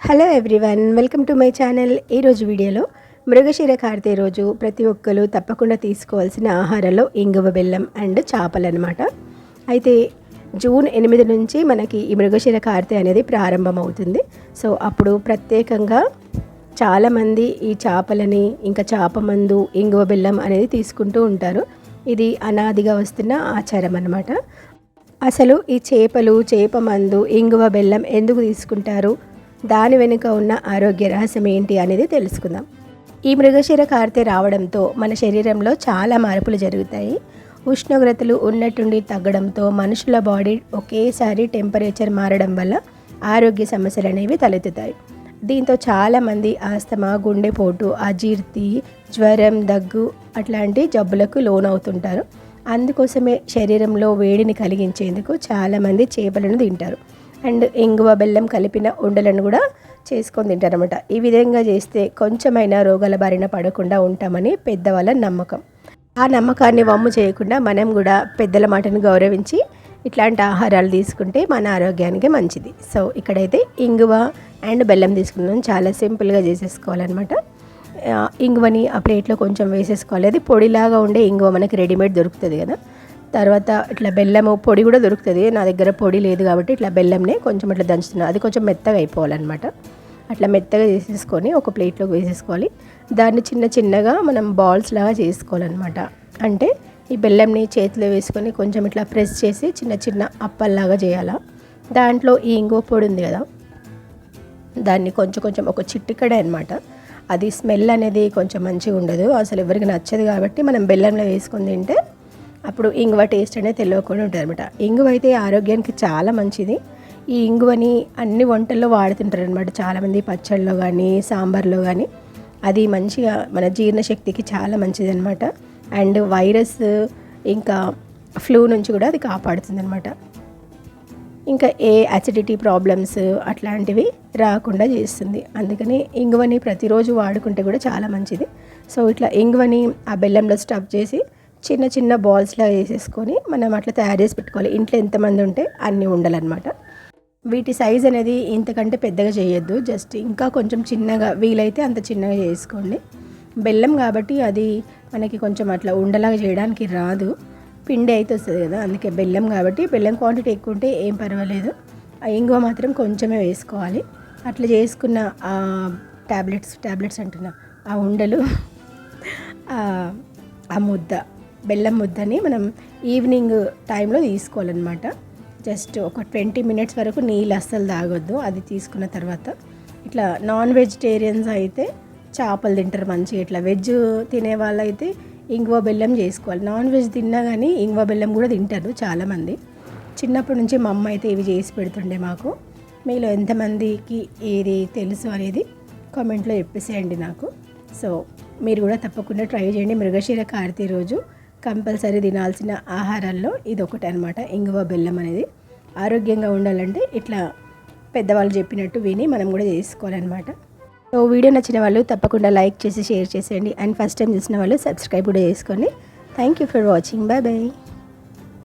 Hello everyone welcome to my channel ఈరోజు వీడియోలో మృగశిర కార్తె రోజు ప్రతి ఒక్కరు తప్పకుండా తీసుకోవాల్సిన ఆహారంలో ఇంగువ బెల్లం అండ్ చేపలు అనమాట అయితే జూన్ ఎనిమిది నుంచి మనకి ఈ మృగశిర కార్తె అనేది ప్రారంభమవుతుంది. సో అప్పుడు ప్రత్యేకంగా చాలామంది ఈ చేపలని ఇంకా చేప మందు ఇంగువ బెల్లం అనేది తీసుకుంటూ ఉంటారు. ఇది అనాదిగా వస్తున్న ఆచారం అనమాట అసలు ఈ చేపలు చేప మందు ఇంగువ బెల్లం ఎందుకు తీసుకుంటారు? దాని వెనుక ఉన్న ఆరోగ్య రహస్యం ఏంటి అనేది తెలుసుకుందాం. ఈ మృగశిర కార్తె రావడంతో మన శరీరంలో చాలా మార్పులు జరుగుతాయి. ఉష్ణోగ్రతలు ఉన్నట్టుండి తగ్గడంతో మనుషుల బాడీ ఒకేసారి టెంపరేచర్ మారడం వల్ల ఆరోగ్య సమస్యలు అనేవి తలెత్తుతాయి. దీంతో చాలామంది ఆస్తమా గుండెపోటు అజీర్తి జ్వరం దగ్గు అట్లాంటి జబ్బులకు లోనవుతుంటారు. అందుకోసమే శరీరంలో వేడిని కలిగించేందుకు చాలామంది చేపలను తింటారు. అండ్ ఇంగువ బెల్లం కలిపిన ఉండలను కూడా చేసుకొని తింటారనమాట ఈ విధంగా చేస్తే కొంచెమైనా రోగాల బారిన పడకుండా ఉంటామని పెద్దవాళ్ళ నమ్మకం. ఆ నమ్మకాన్ని వమ్ము చేయకుండా మనం కూడా పెద్దల మాటను గౌరవించి ఇట్లాంటి ఆహారాలు తీసుకుంటే మన ఆరోగ్యానికి మంచిది. సో ఇక్కడైతే ఇంగువ అండ్ బెల్లం తీసుకున్నాం. చాలా సింపుల్గా చేసేసుకోవాలన్నమాట. ఇంగువని ఆ ప్లేట్లో కొంచెం వేసేసుకోవాలి. అది పొడిలాగా ఉండే ఇంగువ మనకి రెడీమేడ్ దొరుకుతుంది కదా. తర్వాత ఇట్లా బెల్లము పొడి కూడా దొరుకుతుంది. నా దగ్గర పొడి లేదు కాబట్టి ఇట్లా బెల్లంనే కొంచెం ఇట్లా దంచుతున్నాను అది కొంచెం మెత్తగా అయిపోవాలన్నమాట. అట్లా మెత్తగా చేసేసుకొని ఒక ప్లేట్లోకి వేసేసుకోవాలి. దాన్ని చిన్న చిన్నగా మనం బాల్స్ లాగా చేసుకోవాలన్నమాట. అంటే ఈ బెల్లంని చేతిలో వేసుకొని కొంచెం ఇట్లా ప్రెస్ చేసి చిన్న చిన్న అప్పల్లాగా చేయాలా. దాంట్లో ఈ ఇంగో పొడి ఉంది కదా. దాన్ని కొంచెం కొంచెం ఒక చిట్టికడే అనమాట అది స్మెల్ అనేది కొంచెం మంచిగా ఉండదు. అసలు ఎవరికి నచ్చదు కాబట్టి మనం బెల్లంలో వేసుకొని తింటే అప్పుడు ఇంగువ టేస్ట్ అనేది తెలియకుండా ఉంటుంది అనమాట ఇంగువ అయితే ఆరోగ్యానికి చాలా మంచిది. ఈ ఇంగువని అన్ని వంటల్లో వాడుతుంటారు అనమాట చాలామంది పచ్చళ్ళలో కానీ సాంబార్లో కానీ అది మంచిగా మన జీర్ణశక్తికి చాలా మంచిది అనమాట అండ్ వైరస్ ఇంకా ఫ్లూ నుంచి కూడా అది కాపాడుతుంది అనమాట ఇంకా ఏ అసిడిటీ ప్రాబ్లమ్స్ అట్లాంటివి రాకుండా చేస్తుంది. అందుకని ఇంగువని ప్రతిరోజు వాడుకుంటే కూడా చాలా మంచిది. సో ఇట్లా ఇంగువని ఆ బెల్లంలో స్టఫ్ చేసి చిన్న చిన్న బాల్స్లా వేసేసుకొని మనం అట్లా తయారు చేసి పెట్టుకోవాలి. ఇంట్లో ఎంతమంది ఉంటే అన్నీ ఉండాలన్నమాట. వీటి సైజ్ అనేది ఇంతకంటే పెద్దగా చేయొద్దు. జస్ట్ ఇంకా కొంచెం చిన్నగా వీలైతే అంత చిన్నగా చేసుకోండి. బెల్లం కాబట్టి అది మనకి కొంచెం అట్లా ఉండలాగా చేయడానికి రాదు. పిండి అయితే వస్తుంది కదా అందుకే బెల్లం కాబట్టి. బెల్లం క్వాంటిటీ ఎక్కువ ఉంటే ఏం పర్వాలేదు. ఆ ఇంగువ మాత్రం కొంచెమే వేసుకోవాలి. అట్లా చేసుకున్న ఆ ట్యాబ్లెట్స్ ట్యాబ్లెట్స్ అంటున్నా ఆ ఉండలు ఆ ముద్ద బెల్లం ముద్దని మనం ఈవినింగ్ టైంలో తీసుకోవాలన్నమాట. జస్ట్ ఒక ట్వంటీ మినిట్స్ వరకు నీళ్ళు అస్సలు తాగొద్దు అది తీసుకున్న తర్వాత. ఇట్లా నాన్ వెజిటేరియన్స్ అయితే చేపలు తింటారు మంచిగా. ఇట్లా వెజ్ తినే వాళ్ళైతే ఇంగువ బెల్లం చేసుకోవాలి. నాన్ వెజ్ తిన్నా కానీ ఇంగువ బెల్లం కూడా తింటారు చాలామంది. చిన్నప్పటి నుంచి మా అమ్మ అయితే ఇవి చేసి పెడుతుండే మాకు. మీలో ఎంతమందికి ఏది తెలుసు అనేది కామెంట్లో చెప్పేసేయండి నాకు. సో మీరు కూడా తప్పకుండా ట్రై చేయండి. మృగశీర కార్తీ రోజు కంపల్సరీ తినాల్సిన ఆహారాల్లో ఇది ఒకటి అనమాట ఇంగువ బెల్లం అనేది ఆరోగ్యంగా ఉండాలంటే ఇట్లా పెద్దవాళ్ళు చెప్పినట్టు విని మనం కూడా చేసుకోవాలన్నమాట. సో వీడియో నచ్చిన వాళ్ళు తప్పకుండా లైక్ చేసి షేర్ చేసేయండి. అండ్ ఫస్ట్ టైం చూసిన వాళ్ళు సబ్స్క్రైబ్ కూడా చేసుకోండి. Thank you for watching. Bye bye.